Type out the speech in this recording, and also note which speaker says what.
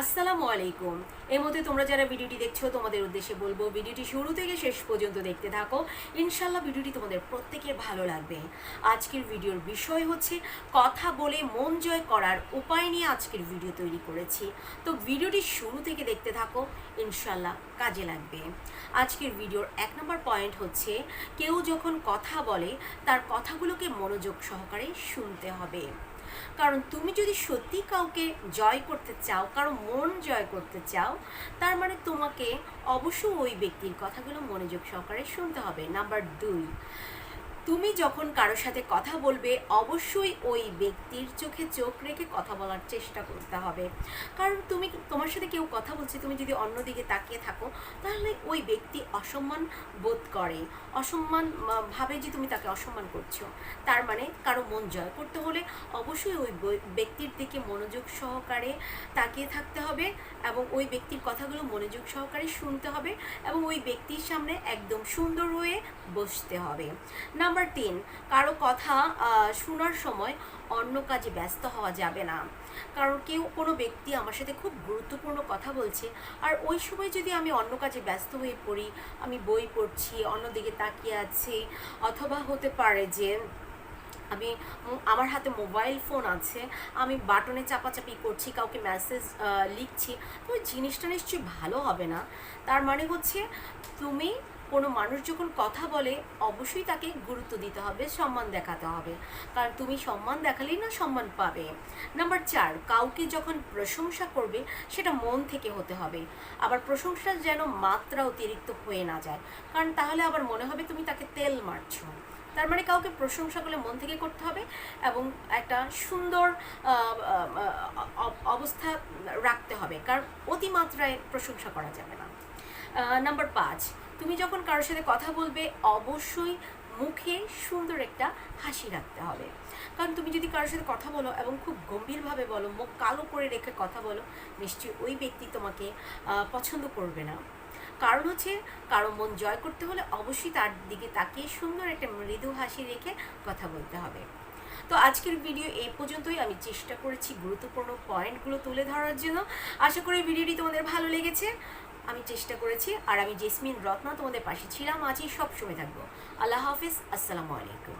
Speaker 1: আসসালামু আলাইকুম। এর মধ্যে তোমরা যারা ভিডিওটি দেখছ, তোমাদের উদ্দেশ্যে বলব, ভিডিওটি শুরু থেকে শেষ পর্যন্ত দেখতে থাকো। ইনশাল্লাহ ভিডিওটি তোমাদের প্রত্যেকের ভালো লাগবে। আজকের ভিডিওর বিষয় হচ্ছে, কথা বলে মন জয় করার উপায় নিয়ে আজকের ভিডিও তৈরি করেছি। তো ভিডিওটি শুরু থেকে দেখতে থাকো ইনশাল্লাহ কাজে লাগবে। আজকের ভিডিওর এক নম্বর পয়েন্ট হচ্ছে, কেউ যখন কথা বলে, তার কথাগুলোকে মনোযোগ সহকারে শুনতে হবে। কারণ তুমি যদি সত্যি কাউকে জয় করতে চাও, কারও মন জয় করতে চাও, তার মানে তোমাকে অবশ্যই ওই ব্যক্তির কথাগুলো মনোযোগ সহকারে শুনতে হবে। নাম্বার দুই তুমি যখন কারোর সাথে কথা বলবে, অবশ্যই ওই ব্যক্তির চোখে চোখ রেখে কথা বলার চেষ্টা করতে হবে। কারণ তুমি, তোমার সাথে কেউ কথা বলছে, তুমি যদি অন্যদিকে তাকিয়ে থাকো, তাহলে ওই ব্যক্তি অসম্মান বোধ করে। অসম্মান ভাবে যে তুমি তাকে অসম্মান করছ। তার মানে কারও মন জয় করতে হলে অবশ্যই ওই ব্যক্তির দিকে মনোযোগ সহকারে তাকিয়ে থাকতে হবে এবং ওই ব্যক্তির কথাগুলো মনোযোগ সহকারে শুনতে হবে এবং ওই ব্যক্তির সামনে একদম সুন্দর হয়ে বসতে হবে। নাম্বার তিন কারও কথা শোনার সময় অন্য কাজে ব্যস্ত হওয়া যাবে না। কারণ কেউ কোনো ব্যক্তি আমার সাথে খুব গুরুত্বপূর্ণ কথা বলছে, আর ওই সময় যদি আমি অন্য কাজে ব্যস্ত হয়ে পড়ি, আমি বই পড়ছি, অন্যদিকে তাকিয়ে আছি, অথবা হতে পারে যে আমি আমার হাতে মোবাইল ফোন আছে, আমি বাটনে চাপাচাপি করছি, কাউকে মেসেজ লিখছি, তো জিনিসটা নিশ্চয়ই ভালো হবে না। তার মানে হচ্ছে, তুমি কোনো মানুষ যখন কথা বলে, অবশ্যই তাকে গুরুত্ব দিতে হবে, সম্মান দেখাতে হবে। কারণ তুমি সম্মান দেখালেই না সম্মান পাবে। নাম্বার চার, কাউকে যখন প্রশংসা করবে, সেটা মন থেকে হতে হবে। আবার প্রশংসা যেন মাত্রা অতিরিক্ত হয়ে না যায়। কারণ তাহলে আবার মনে হবে তুমি তাকে তেল মারছো। তার মানে কাউকে প্রশংসা করলে মন থেকে করতে হবে এবং একটা সুন্দর অবস্থা রাখতে হবে। কারণ অতিমাত্রায় প্রশংসা করা যাবে না। নাম্বার পাঁচ তুমি যখন কারোর সাথে কথা বলবে, অবশ্যই মুখে সুন্দর একটা হাসি রাখতে হবে। কারণ তুমি যদি কারোর সাথে কথা বলো এবং খুব গম্ভীরভাবে বলো, মুখ কালো করে রেখে কথা বলো, নিশ্চয়ই ওই ব্যক্তি তোমাকে পছন্দ করবে না। কারণ হচ্ছে, কারও মন জয় করতে হলে অবশ্যই তার দিকে তাকিয়ে সুন্দর একটা মৃদু হাসি রেখে কথা বলতে হবে। তো আজকের ভিডিও এই পর্যন্তই। আমি চেষ্টা করেছি গুরুত্বপূর্ণ পয়েন্টগুলো তুলে ধরার জন্য। আশা করি ভিডিওটি তোমাদের ভালো লেগেছে। আমি চেষ্টা করেছি আর আমি জেসমিন রত্না তোমাদের পাশে ছিলাম। আজই সব সময় থাকব। আল্লাহ হাফিজ। আসসালামু আলাইকুম।